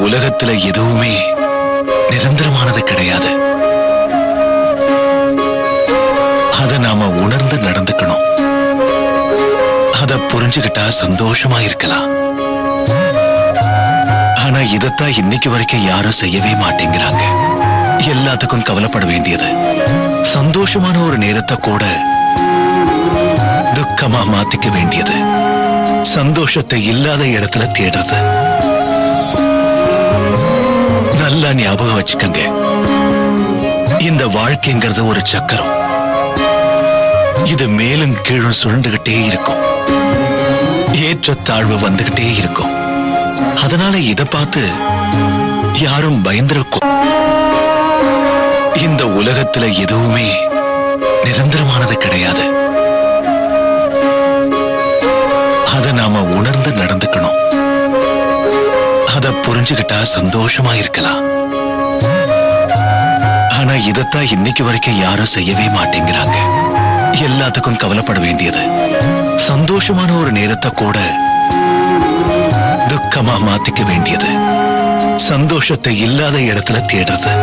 உலகத்துல எதுவுமே நிரந்தரமானது கிடையாது. அத நாம உணர்ந்து நடந்துக்கணும். அத புரிஞ்சுகிட்டா சந்தோஷமா இருக்கலாம். ஆனா இதத்தான் இன்னைக்கு வரைக்கும் யாரும் செய்யவே மாட்டேங்கிறாங்க. எல்லாத்துக்கும் கவலைப்பட வேண்டியது. சந்தோஷமான ஒரு நேரத்தை கூட துக்கமா மாத்திக்க வேண்டியது. சந்தோஷத்தை இல்லாத இடத்துல தேடுறது. நல்லா ஞாபகம் வச்சுக்கங்க. இந்த வாழ்க்கைங்கிறது ஒரு சக்கரம். இது மேலும் கீழும் சுழண்டுகிட்டே இருக்கும். ஏற்றத்தாழ்வு வந்துகிட்டே இருக்கும். அதனால இத பார்த்து யாரும் பயந்துருக்கும் இந்த உலகத்துல எதுவுமே நிரந்தரமானது கிடையாது. அத நாம உணர்ந்து நடந்துக்கணும். அத புரிஞ்சுகிட்டா சந்தோஷமா இருக்கலாம் ஆனா இதத்தான் இன்னைக்கு வரைக்கும் யாரும் செய்யவே மாட்டேங்கிறாங்க. எல்லாத்துக்கும் கவலைப்பட வேண்டியது. சந்தோஷமான ஒரு நேரத்தை கூட துக்கமா மாத்திக்க வேண்டியது. சந்தோஷத்தை இல்லாத இடத்துல தேடுறது